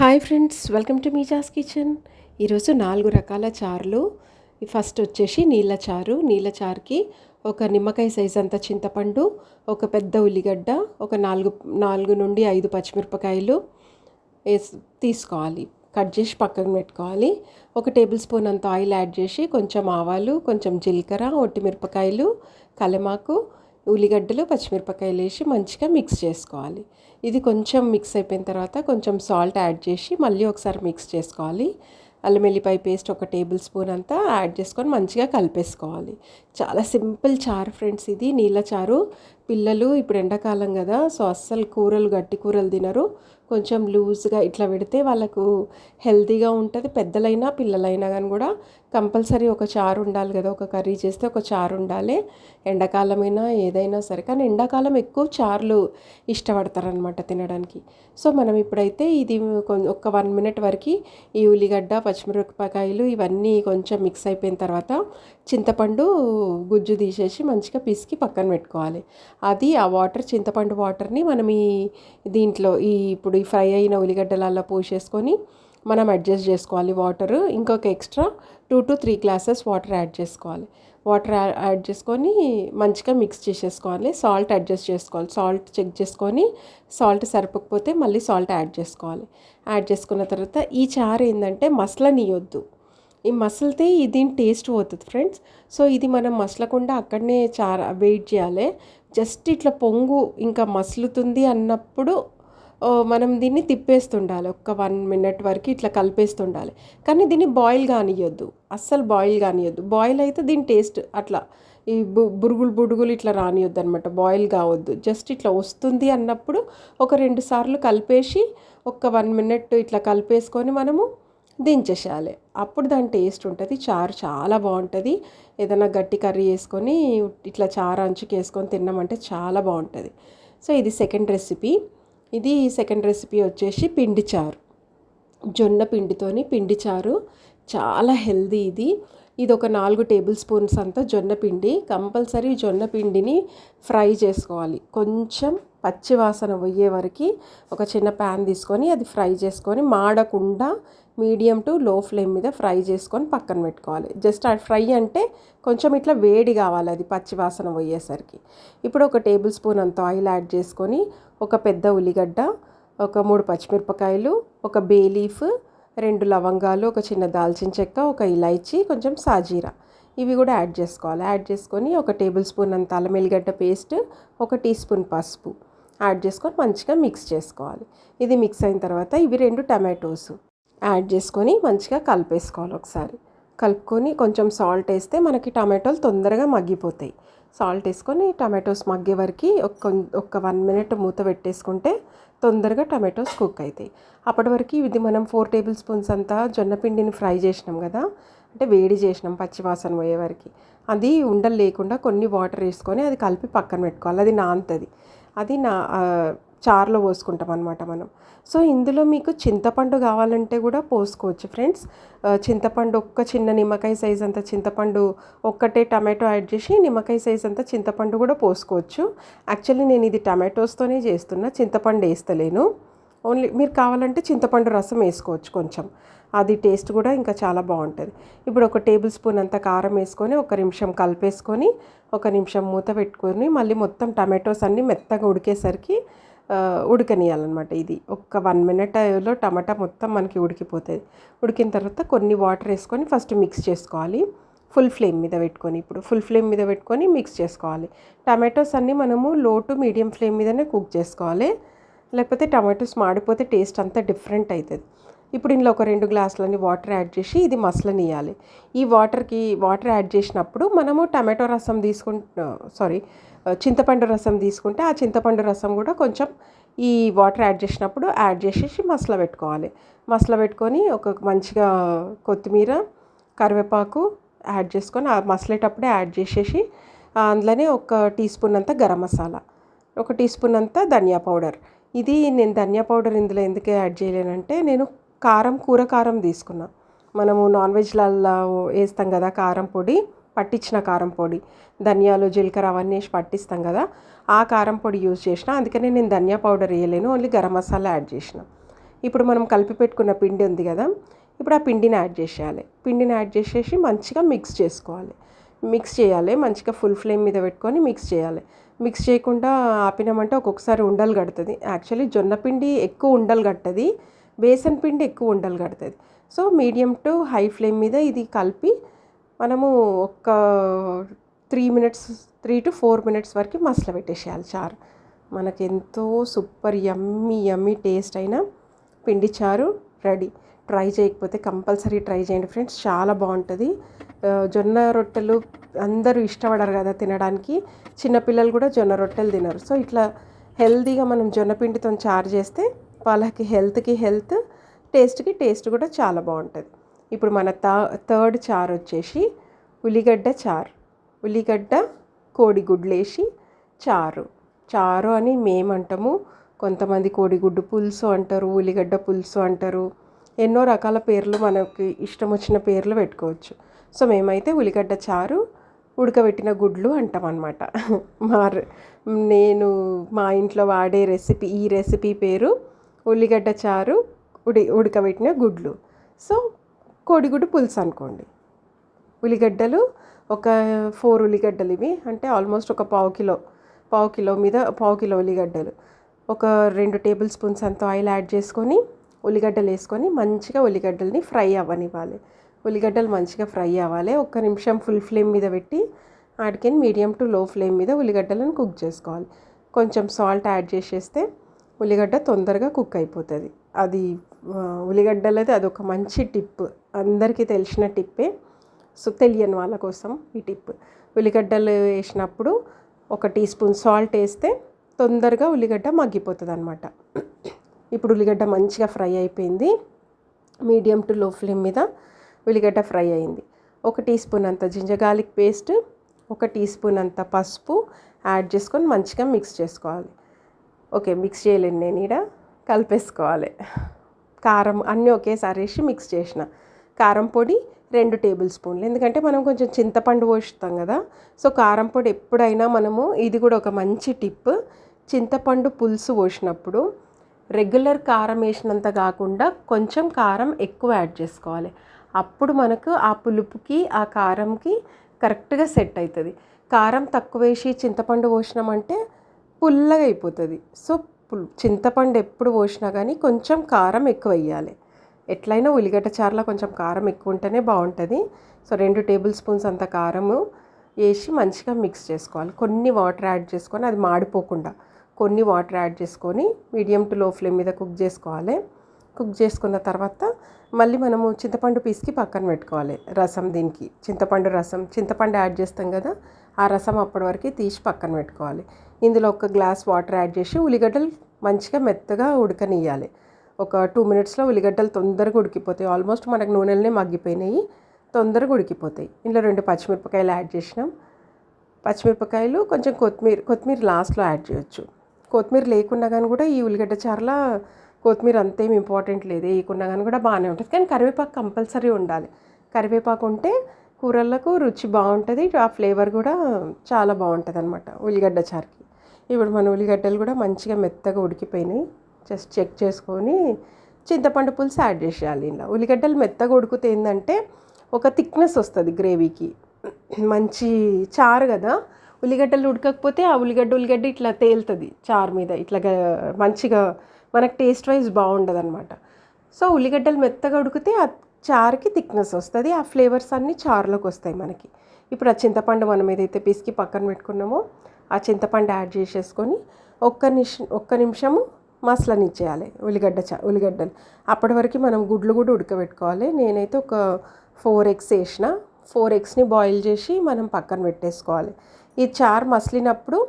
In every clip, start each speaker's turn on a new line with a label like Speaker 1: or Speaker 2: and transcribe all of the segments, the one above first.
Speaker 1: hi friends welcome to మీజాస్ kitchen ఈరోజు నాలుగు రకాల చారులు ఫస్ట్ వచ్చేసి నీళ్ళ చారు నీళ్ళ చారుకి ఒక నిమ్మకాయ సైజు అంత చింతపండు ఒక పెద్ద ఉల్లిగడ్డ ఒక నాలుగు నాలుగు నుండి ఐదు పచ్చిమిరపకాయలు వేసి తీసుకోవాలి కట్ చేసి పక్కన పెట్టుకోవాలి ఒక టేబుల్ స్పూన్ అంత ఆయిల్ యాడ్ చేసి కొంచెం ఆవాలు కొంచెం జీలకర్ర ఒట్టి మిరపకాయలు కలమాకు ఉల్లిగడ్డలు పచ్చిమిరపకాయలు వేసి మంచిగా మిక్స్ చేసుకోవాలి ఇది కొంచెం మిక్స్ అయిపోయిన తర్వాత కొంచెం సాల్ట్ యాడ్ చేసి మళ్ళీ ఒకసారి మిక్స్ చేసుకోవాలి అల్లం వెల్లిపాయ పేస్ట్ ఒక టేబుల్ స్పూన్ అంతా యాడ్ చేసుకొని మంచిగా కలిపేసుకోవాలి చాలా సింపుల్ చారు ఫ్రెండ్స్ ఇది నీళ్ళ చారు పిల్లలు ఇప్పుడు ఎండాకాలం కదా సో అస్సలు కూరలు గట్టి కూరలు తినరు కొంచెం లూజ్గా ఇట్లా పెడితే వాళ్ళకు హెల్తీగా ఉంటుంది పెద్దలైనా పిల్లలైనా కానీ కూడా కంపల్సరీ ఒక చారు ఉండాలి కదా ఒక కర్రీ చేస్తే ఒక చారు ఉండాలి ఎండాకాలమైనా ఏదైనా సరే కానీ ఎండాకాలం ఎక్కువ చారులు ఇష్టపడతారనమాట తినడానికి సో మనం ఇప్పుడైతే ఇది ఒక వన్ మినిట్ వరకు ఈ ఉల్లిగడ్డ పచ్చిమిరపకాయలు ఇవన్నీ కొంచెం మిక్స్ అయిపోయిన తర్వాత చింతపండు గుజ్జు తీసేసి మంచిగా పిసికి పక్కన పెట్టుకోవాలి అది ఆ వాటర్ చింతపండు వాటర్ని మనం ఈ దీంట్లో ఈ ఇప్పుడు అది ఫ్రై అయిన ఉల్లిగడ్డలల్లో పోసేసుకొని మనం అడ్జస్ట్ చేసుకోవాలి వాటర్ ఇంకొక extra two to three glasses water add చేసుకోవాలి వాటర్ యాడ్ చేసుకొని మంచిగా మిక్స్ చేసేసుకోవాలి సాల్ట్ అడ్జస్ట్ చేసుకోవాలి సాల్ట్ చెక్ చేసుకొని సాల్ట్ సరిపోకపోతే మళ్ళీ సాల్ట్ యాడ్ చేసుకోవాలి యాడ్ చేసుకున్న తర్వాత ఈ చారు ఏంటంటే నీయొద్దు ఈ మసలితే దీని టేస్ట్ పోతుంది ఫ్రెండ్స్ సో ఇది మనం మసలకుండా అక్కడనే చార వెయిట్ చేయాలి జస్ట్ ఇట్లా పొంగు ఇంకా మసులుతుంది అన్నప్పుడు మనం దీన్ని తిప్పేస్తుండాలి ఒక వన్ మినిట్ వరకు ఇట్లా కలిపేస్తుండాలి కానీ దీన్ని బాయిల్ కానియొద్దు అస్సలు బాయిల్ కానియొద్దు బాయిల్ అయితే దీని టేస్ట్ అట్లా ఈ బు బురుగులు బుడుగులు ఇట్లా రానియొద్దు అనమాట బాయిల్ కావద్దు జస్ట్ ఇట్లా వస్తుంది అన్నప్పుడు ఒక రెండు సార్లు కలిపేసి ఒక వన్ మినిట్ ఇట్లా కలిపేసుకొని మనము దించేసేయాలి అప్పుడు దాని టేస్ట్ ఉంటుంది చారు చాలా బాగుంటుంది ఏదైనా గట్టి కర్రీ వేసుకొని ఇట్లా చారు అంచుకేసుకొని తిన్నామంటే చాలా బాగుంటుంది సో ఇది సెకండ్ రెసిపీ ఇది సెకండ్ రెసిపీ వచ్చేసి పిండి చారు జొన్న పిండితోని పిండి చారు చాలా హెల్దీ ఇది ఇది ఒక నాలుగు టేబుల్ స్పూన్స్ అంతా జొన్న పిండి కంపల్సరీ జొన్న పిండిని ఫ్రై చేసుకోవాలి కొంచెం పచ్చి వాసన పోయే వరకు ఒక చిన్న ప్యాన్ తీసుకొని అది ఫ్రై చేసుకొని మాడకుండా మీడియం టు లో ఫ్లేమ్ మీద ఫ్రై చేసుకొని పక్కన పెట్టుకోవాలి జస్ట్ ఆ ఫ్రై అంటే కొంచెం ఇట్లా వేడి కావాలి అది పచ్చి వాసన పోయేసరికి ఇప్పుడు ఒక టేబుల్ స్పూన్ అంత ఆయిల్ యాడ్ చేసుకొని ఒక పెద్ద ఉల్లిగడ్డ ఒక మూడు పచ్చిమిరపకాయలు ఒక బే లీఫ్ రెండు లవంగాలు ఒక చిన్న దాల్చిన చెక్క ఒక ఇలాయచి కొంచెం సాజీరా ఇవి కూడా యాడ్ చేసుకోవాలి యాడ్ చేసుకొని ఒక టేబుల్ స్పూన్ అంత అల్లం ఎల్లిగడ్డ పేస్ట్ ఒక టీ స్పూన్ పసుపు యాడ్ చేసుకొని మంచిగా మిక్స్ చేసుకోవాలి ఇది మిక్స్ అయిన తర్వాత ఇవి రెండు టమాటోస్ యాడ్ చేసుకొని మంచిగా కలిపేసుకోవాలి ఒకసారి కలుపుకొని కొంచెం సాల్ట్ వేస్తే మనకి టమాటోలు తొందరగా మగ్గిపోతాయి సాల్ట్ వేసుకొని టమాటోస్ మగ్గే వరకు ఒక ఒక వన్ మినిట్ మూత పెట్టేసుకుంటే తొందరగా టమాటోస్ కుక్ అవుతాయి అప్పటి వరకు ఇది మనం ఫోర్ టేబుల్ స్పూన్స్ అంతా జొన్నపిండిని ఫ్రై చేసినాం కదా అంటే వేడి చేసినాం పచ్చివాసన పోయే వరకు అది ఉండలు లేకుండా కొన్ని వాటర్ వేసుకొని అది కలిపి పక్కన పెట్టుకోవాలి అది నాంతది అది నా చారులో పోసుకుంటాం అనమాట మనం సో ఇందులో మీకు చింతపండు కావాలంటే కూడా పోసుకోవచ్చు ఫ్రెండ్స్ చింతపండు ఒక్క చిన్న నిమ్మకాయ సైజ్ అంత చింతపండు ఒక్కటే టమాటో యాడ్ చేసి నిమ్మకాయ సైజ్ అంత చింతపండు కూడా పోసుకోవచ్చు యాక్చువల్లీ నేను ఇది టమాటోస్తోనే చేస్తున్నా చింతపండు వేస్తలేను ఓన్లీ మీరు కావాలంటే చింతపండు రసం వేసుకోవచ్చు కొంచెం అది టేస్ట్ కూడా ఇంకా చాలా బాగుంటుంది ఇప్పుడు ఒక టేబుల్ స్పూన్ అంత కారం వేసుకొని ఒక నిమిషం కలిపేసుకొని ఒక నిమిషం మూత పెట్టుకొని మళ్ళీ మొత్తం టమాటోస్ అన్నీ మెత్తగా ఉడికేసరికి ఉడకనియాలన్నమాట ఇది ఒక వన్ మినిట్లో టమాటా మొత్తం మనకి ఉడికిపోతుంది ఉడికిన తర్వాత కొన్ని వాటర్ వేసుకొని ఫస్ట్ మిక్స్ చేసుకోవాలి ఫుల్ ఫ్లేమ్ మీద పెట్టుకొని ఇప్పుడు ఫుల్ ఫ్లేమ్ మీద పెట్టుకొని మిక్స్ చేసుకోవాలి టమాటోస్ అన్నీ మనము లో టు మీడియం ఫ్లేమ్ మీదనే కుక్ చేసుకోవాలి లేకపోతే టమాటోస్ మాడిపోతే టేస్ట్ అంతా డిఫరెంట్ అవుతుంది ఇప్పుడు ఇందులో ఒక రెండు గ్లాసులని వాటర్ యాడ్ చేసి ఇది మసలనియాలి ఈ వాటర్కి వాటర్ యాడ్ చేసినప్పుడు మనము టమాటో రసం తీసుకుంటు సారీ చింతపండు రసం తీసుకుంటే ఆ చింతపండు రసం కూడా కొంచెం ఈ వాటర్ యాడ్ చేసినప్పుడు యాడ్ చేసేసి మసల పెట్టుకోవాలి మసల పెట్టుకొని ఒక మంచిగా కొత్తిమీర కరివేపాకు యాడ్ చేసుకొని ఆ మసలేటప్పుడే యాడ్ చేసేసి అందులోనే ఒక టీ స్పూన్ అంతా గరం మసాలా ఒక టీ స్పూన్ అంతా ధనియా పౌడర్ ఇది నేను ధనియా పౌడర్ ఇందులో ఎందుకు యాడ్ చేయలేనంటే నేను కారం కూర కారం తీసుకున్నా మనము నాన్ వెజ్లల్లో వేస్తాం కదా కారం పొడి పట్టించిన కారం పొడి ధనియాలు జీలకర్ర అవన్నీ వేసి పట్టిస్తాం కదా ఆ కారం పొడి యూజ్ చేసిన అందుకనే నేను ధనియా పౌడర్ వేయలేను ఓన్లీ గరం మసాలా యాడ్ చేసిన ఇప్పుడు మనం కలిపి పెట్టుకున్న పిండి ఉంది కదా ఇప్పుడు ఆ పిండిని యాడ్ చేసేయాలి పిండిని యాడ్ చేసేసి మంచిగా మిక్స్ చేసుకోవాలి మిక్స్ చేయాలి మంచిగా ఫుల్ ఫ్లేమ్ మీద పెట్టుకొని మిక్స్ చేయాలి మిక్స్ చేయకుండా ఆపినామంటే ఒక్కొక్కసారి ఉండలు కడుతుంది యాక్చువల్లీ జొన్న పిండి ఎక్కువ ఉండలు కట్టది బేసన్ పిండి ఎక్కువ ఉండలు కడుతుంది so medium to high flame మీద ఇది కలిపి మనము ఒక three minutes three to four minutes వరకు మసలు పెట్టేసేయాలి చారు మనకు ఎంతో సూపర్ యమ్మీ యమ్మీ టేస్ట్ అయిన పిండి చారు రెడీ ట్రై చేయకపోతే కంపల్సరీ ట్రై చేయండి ఫ్రెండ్స్ చాలా బాగుంటుంది జొన్న రొట్టెలు అందరూ ఇష్టపడరు కదా తినడానికి చిన్నపిల్లలు కూడా జొన్న రొట్టెలు తినరు సో ఇట్లా హెల్తీగా మనం జొన్న పిండితో చారు చేస్తే వాళ్ళకి హెల్త్కి హెల్త్ టేస్ట్కి టేస్ట్ కూడా చాలా బాగుంటుంది ఇప్పుడు మన తా థర్డ్ చారు వచ్చేసి ఉల్లిగడ్డ చారు ఉల్లిగడ్డ కోడిగుడ్లేసి చారు చారు అని మేమంటాము కొంతమంది కోడిగుడ్డు పులుసు అంటారు ఉల్లిగడ్డ పులుసు అంటారు ఎన్నో రకాల పేర్లు మనకి ఇష్టం వచ్చిన పేర్లు పెట్టుకోవచ్చు సో మేమైతే ఉల్లిగడ్డ చారు ఉడకబెట్టిన గుడ్లు అంటాం అనమాట మా నేను మా ఇంట్లో వాడే రెసిపీ ఈ రెసిపీ పేరు ఉల్లిగడ్డ చారు ఉడి ఉడకబెట్టిన గుడ్లు సో కోడిగుడ్డు పులుసు అనుకోండి ఉల్లిగడ్డలు ఒక ఫోర్ ఉల్లిగడ్డలు ఇవి అంటే ఆల్మోస్ట్ ఒక పావు కిలో పావు కిలో మీద పావు కిలో ఉల్లిగడ్డలు ఒక రెండు టేబుల్ స్పూన్స్ అంత ఆయిల్ యాడ్ చేసుకొని ఉల్లిగడ్డలు వేసుకొని మంచిగా ఉల్లిగడ్డల్ని ఫ్రై అవ్వనివ్వాలి ఉల్లిగడ్డలు మంచిగా ఫ్రై అవ్వాలి ఒక్క నిమిషం ఫుల్ ఫ్లేమ్ మీద పెట్టి ఆడికని మీడియం టు లో ఫ్లేమ్ మీద ఉల్లిగడ్డలను కుక్ చేసుకోవాలి కొంచెం సాల్ట్ యాడ్ చేసేస్తే ఉల్లిగడ్డ తొందరగా కుక్ అయిపోతుంది అది ఉల్లిగడ్డలది ఒక మంచి టిప్ అందరికీ తెలిసిన టిప్పే సో తెలియని వాళ్ళ కోసం ఈ టిప్ ఉల్లిగడ్డలు వేసినప్పుడు ఒక టీ స్పూన్ సాల్ట్ వేస్తే తొందరగా ఉల్లిగడ్డ మగ్గిపోతుంది అనమాట ఇప్పుడు ఉల్లిగడ్డ మంచిగా ఫ్రై అయిపోయింది మీడియం టు లో ఫ్లేమ్ మీద ఉల్లిగడ్డ ఫ్రై అయింది ఒక టీ స్పూన్ అంత జింజర్ గార్లిక్ పేస్ట్ ఒక టీ స్పూన్ అంత పసుపు యాడ్ చేసుకొని మంచిగా మిక్స్ చేసుకోవాలి ఓకే మిక్స్ చేయలేను నేను ఈడ కలిపేసుకోవాలి కారం అన్నీ ఒకేసారి వేసి మిక్స్ చేసిన కారం పొడి రెండు టేబుల్ స్పూన్లు ఎందుకంటే మనం కొంచెం చింతపండు పోషిస్తాం కదా సో కారం పొడి ఎప్పుడైనా మనము ఇది కూడా ఒక మంచి టిప్ చింతపండు పులుసు పోసినప్పుడు రెగ్యులర్ కారం వేసినంత కాకుండా కొంచెం కారం ఎక్కువ యాడ్ చేసుకోవాలి అప్పుడు మనకు ఆ పులుపుకి ఆ కారంకి కరెక్ట్గా సెట్ అవుతుంది కారం తక్కువ వేసి చింతపండు పోసినామంటే పుల్లగా అయిపోతుంది సో చింతపండు ఎప్పుడు పోసినా కానీ కొంచెం కారం ఎక్కువ వేయాలి ఎట్లయినా ఉల్లిగడ్డ చారులో కొంచెం కారం ఎక్కువ ఉంటేనే బాగుంటుంది సో రెండు టేబుల్ స్పూన్స్ అంత కారము వేసి మంచిగా మిక్స్ చేసుకోవాలి కొన్ని వాటర్ యాడ్ చేసుకొని అది మాడిపోకుండా కొన్ని వాటర్ యాడ్ చేసుకొని మీడియం టు లో ఫ్లేమ్ మీద కుక్ చేసుకోవాలి కుక్ చేసుకున్న తర్వాత మళ్ళీ మనము చింతపండు పీస్కి పక్కన పెట్టుకోవాలి రసం దీనికి చింతపండు రసం చింతపండు యాడ్ చేస్తాం కదా ఆ రసం అప్పటి వరకు తీసి పక్కన పెట్టుకోవాలి ఇందులో ఒక గ్లాస్ వాటర్ యాడ్ చేసి ఉల్లిగడ్డలు మంచిగా మెత్తగా ఉడకనియాలి ఒక టూ మినిట్స్లో ఉల్లిగడ్డలు తొందరగా ఉడికిపోతాయి ఆల్మోస్ట్ మనకు నూనెలనే మగ్గిపోయినాయి తొందరగా ఉడికిపోతాయి ఇందులో రెండు పచ్చిమిరపకాయలు యాడ్ చేసినాం పచ్చిమిరపకాయలు కొంచెం కొత్తిమీర కొత్తిమీర లాస్ట్లో యాడ్ చేయొచ్చు కొత్తిమీర లేకుండా కానీ కూడా ఈ ఉల్లిగడ్డ చారలా కొత్తిమీర అంతేం ఇంపార్టెంట్ లేదు వేయకుండా కానీ కూడా బాగానే ఉంటుంది కానీ కరివేపాకు కంపల్సరీ ఉండాలి కరివేపాకు ఉంటే కూరలకు రుచి బాగుంటుంది ఆ ఫ్లేవర్ కూడా చాలా బాగుంటుంది అనమాట ఉల్లిగడ్డ చారుకి ఇప్పుడు మన ఉల్లిగడ్డలు కూడా మంచిగా మెత్తగా ఉడికిపోయినాయి జస్ట్ చెక్ చేసుకొని చింతపండు పులుసు యాడ్ చేసేయాలి ఇంట్లో ఉల్లిగడ్డలు మెత్తగా ఉడికితే ఏంటంటే ఒక థిక్నెస్ వస్తుంది గ్రేవీకి మంచి చారు కదా ఉల్లిగడ్డలు ఉడకకపోతే ఆ ఉల్లిగడ్డ ఉల్లిగడ్డ ఇట్లా తేలుతుంది చారు మీద ఇట్లా మంచిగా మనకు టేస్ట్ వైజ్ బాగుండదు అనమాట సో ఉల్లిగడ్డలు మెత్తగా ఉడికితే ఆ చారుకి థిక్నెస్ వస్తుంది ఆ ఫ్లేవర్స్ అన్నీ చారులోకి వస్తాయి మనకి ఇప్పుడు ఆ చింతపండు మనం ఏదైతే పిసికి పక్కన పెట్టుకున్నామో ఆ చింతపండు యాడ్ చేసేసుకొని ఒక్క నిమిష ఒక్క నిమిషము మసలనిచ్చేయాలి ఉల్లిగడ్డ చా ఉల్లిగడ్డలు అప్పటి వరకు మనం గుడ్లు కూడా ఉడకబెట్టుకోవాలి నేనైతే ఒక ఫోర్ ఎగ్స్ వేసిన ఫోర్ ఎగ్స్ని బాయిల్ చేసి మనం పక్కన పెట్టేసుకోవాలి ఈ చారు మసలినప్పుడు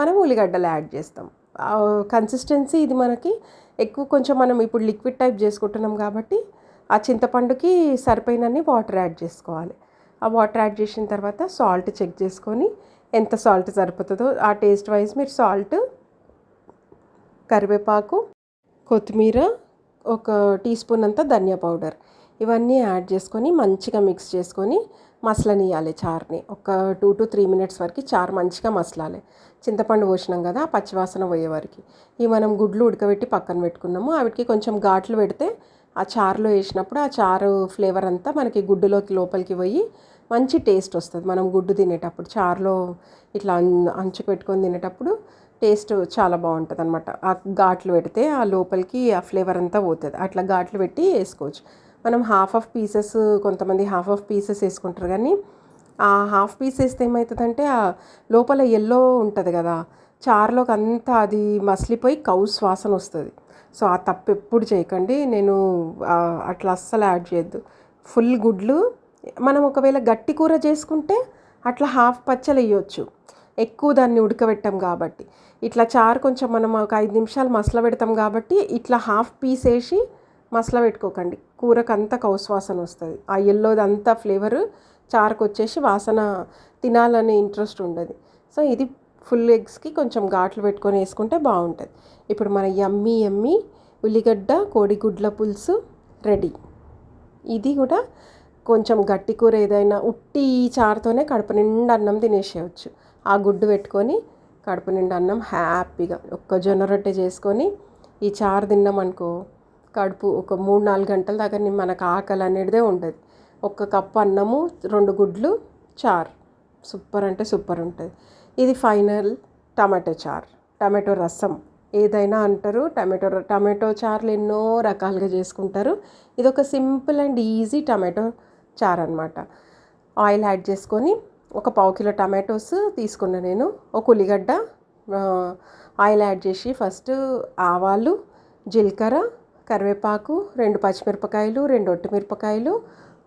Speaker 1: మనం ఉల్లిగడ్డలు యాడ్ చేస్తాం కన్సిస్టెన్సీ ఇది మనకి ఎక్కువ కొంచెం మనం ఇప్పుడు లిక్విడ్ టైప్ చేసుకుంటున్నాం కాబట్టి ఆ చింతపండుకి సరిపోయినన్ని వాటర్ యాడ్ చేసుకోవాలి ఆ వాటర్ యాడ్ చేసిన తర్వాత సాల్ట్ చెక్ చేసుకొని ఎంత సాల్ట్ సరిపోతుందో ఆ టేస్ట్ వైజ్ మీరు సాల్ట్ కరివేపాకు కొత్తిమీర ఒక టీ స్పూన్ అంతా ధనియా పౌడర్ ఇవన్నీ యాడ్ చేసుకొని మంచిగా మిక్స్ చేసుకొని మసలనియాలి చార్ని ఒక టూ టు త్రీ మినిట్స్ వరకు చారు మంచిగా మసలాలి చింతపండు పోసినాం కదా పచ్చివాసన పోయే వరకు ఈ మనం గుడ్లు ఉడకబెట్టి పక్కన పెట్టుకున్నాము వాటికి కొంచెం ఘాట్లు పెడితే ఆ చారులో వేసినప్పుడు ఆ చారు ఫ్లేవర్ అంతా మనకి గుడ్డులోకి లోపలికి పోయి మంచి టేస్ట్ వస్తుంది మనం గుడ్డు తినేటప్పుడు చారులో ఇట్లా అంచు పెట్టుకొని తినేటప్పుడు టేస్ట్ చాలా బాగుంటుంది అనమాట ఆ ఘాట్లు పెడితే ఆ లోపలికి ఆ ఫ్లేవర్ అంతా పోతుంది అట్లా ఘాట్లు పెట్టి వేసుకోవచ్చు మనం హాఫ్ ఆఫ్ పీసెస్ కొంతమంది హాఫ్ ఆఫ్ పీసెస్ వేసుకుంటారు కానీ ఆ హాఫ్ పీస్ వేస్తే ఏమవుతుందంటే ఆ లోపల ఎల్లో ఉంటుంది కదా చారులోకి అంతా అది మసిలిపోయి కౌ శ్వాసన వస్తుంది సో ఆ తప్పు ఎప్పుడు చేయకండి నేను అట్లా అస్సలు యాడ్ చేయొద్దు ఫుల్ గుడ్లు మనం ఒకవేళ గట్టి కూర చేసుకుంటే అట్లా హాఫ్ పచ్చలు వేయొచ్చు ఎక్కువ దాన్ని ఉడకబెట్టాం కాబట్టి ఇట్లా చారు కొంచెం మనం ఒక ఐదు నిమిషాలు మసల పెడతాం కాబట్టి ఇట్లా హాఫ్ పీస్ వేసి మసల పెట్టుకోకండి కూరకంతా కౌశ్వాసన వస్తుంది ఆ ఎల్లోది అంతా ఫ్లేవర్ చారుకు వచ్చేసి వాసన తినాలనే ఇంట్రెస్ట్ ఉండదు సో ఇది ఫుల్ ఎగ్స్కి కొంచెం ఘాట్లు పెట్టుకొని వేసుకుంటే బాగుంటుంది ఇప్పుడు మన యమ్మి యమ్మీ ఉల్లిగడ్డ కోడిగుడ్ల పులుసు రెడీ ఇది కూడా కొంచెం గట్టి కూర ఏదైనా ఉట్టి చారుతోనే కడుపు నిండా అన్నం తినేసేయచ్చు ఆ గుడ్డు పెట్టుకొని కడుపు నిండా అన్నం హ్యాపీగా ఒక్క జొన్న రొట్టె చేసుకొని ఈ చారు తిన్నామనుకో కడుపు ఒక మూడు నాలుగు గంటల దాకా మనకు ఆకలి అనేటిదే ఉండదు ఒక కప్పు అన్నము రెండు గుడ్లు చారు సూపర్ అంటే సూపర్ ఉంటుంది ఇది ఫైనల్ టమాటో చారు టమాటో రసం ఏదైనా అంటారు టమాటో టమాటో చారులు ఎన్నో రకాలుగా చేసుకుంటారు ఇది ఒక సింపుల్ అండ్ ఈజీ టమాటో చారు అనమాట ఆయిల్ యాడ్ చేసుకొని ఒక పావు కిలో టమాటోస్ తీసుకున్నా నేను ఒక ఉల్లిగడ్డ ఆయిల్ యాడ్ చేసి ఫస్ట్ ఆవాలు జీలకర్ర కరివేపాకు రెండు పచ్చిమిరపకాయలు రెండు మిరపకాయలు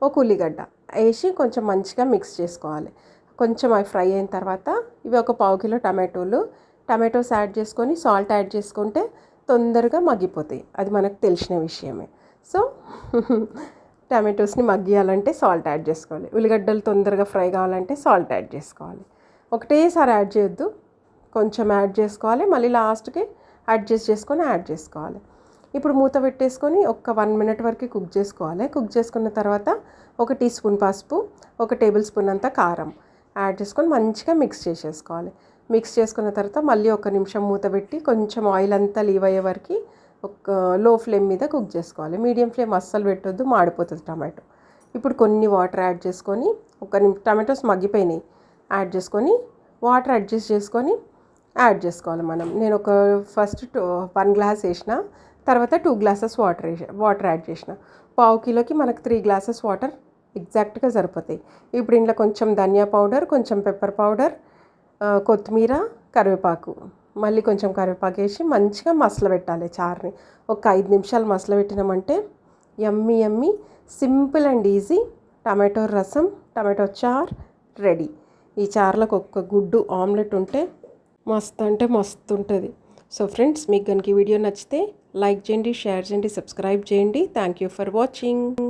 Speaker 1: ఒక ఉల్లిగడ్డ వేసి కొంచెం మంచిగా మిక్స్ చేసుకోవాలి కొంచెం అవి ఫ్రై అయిన తర్వాత ఇవి ఒక పావు కిలో టమాటోలు టమాటోస్ యాడ్ చేసుకొని సాల్ట్ యాడ్ చేసుకుంటే తొందరగా మగ్గిపోతాయి అది మనకు తెలిసిన విషయమే సో టమాటోస్ని మగ్గియాలంటే సాల్ట్ యాడ్ చేసుకోవాలి ఉల్లిగడ్డలు తొందరగా ఫ్రై కావాలంటే సాల్ట్ యాడ్ చేసుకోవాలి ఒకటేసారి యాడ్ చేయొద్దు కొంచెం యాడ్ చేసుకోవాలి మళ్ళీ లాస్ట్కి అడ్జస్ట్ చేసుకొని యాడ్ చేసుకోవాలి ఇప్పుడు మూత పెట్టేసుకొని ఒక వన్ మినిట్ వరకు కుక్ చేసుకోవాలి కుక్ చేసుకున్న తర్వాత ఒక టీ స్పూన్ పసుపు ఒక టేబుల్ స్పూన్ అంత కారం యాడ్ చేసుకొని మంచిగా మిక్స్ చేసేసుకోవాలి మిక్స్ చేసుకున్న తర్వాత మళ్ళీ ఒక నిమిషం మూత పెట్టి కొంచెం ఆయిల్ అంతా లీవ్ అయ్యే వరకు ఒక లో ఫ్లేమ్ మీద కుక్ చేసుకోవాలి మీడియం ఫ్లేమ్ అస్సలు పెట్టొద్దు మాడిపోతుంది టమాటో ఇప్పుడు కొన్ని వాటర్ యాడ్ చేసుకొని ఒక నిమి టమాటోస్ మగ్గిపోయినాయి యాడ్ చేసుకొని వాటర్ అడ్జస్ట్ చేసుకొని యాడ్ చేసుకోవాలి మనం నేను ఒక ఫస్ట్ వన్ గ్లాస్ వేసిన తర్వాత two glasses water water add చేసిన పావు కిలోకి మనకు త్రీ గ్లాసెస్ వాటర్ ఎగ్జాక్ట్గా సరిపోతాయి ఇప్పుడు ఇంట్లో కొంచెం ధనియా పౌడర్ కొంచెం పెప్పర్ పౌడర్ కొత్తిమీర కరివేపాకు మళ్ళీ కొంచెం కరివేపాకు వేసి మంచిగా మసలు పెట్టాలి చారుని ఒక ఐదు నిమిషాలు మసలు పెట్టినామంటే ఎమ్మి ఎమ్మి simple and easy tomato rasam tomato చార్ రెడీ ఈ చారులకు ఒక్క గుడ్డు ఆమ్లెట్ ఉంటే మస్తు అంటే మస్తు ఉంటుంది సో ఫ్రెండ్స్ మీకు కనుక ఈ వీడియో నచ్చితే లైక్ చేయండి షేర్ చేయండి సబ్స్క్రైబ్ చేయండి థ్యాంక్ యూ ఫర్ వాచింగ్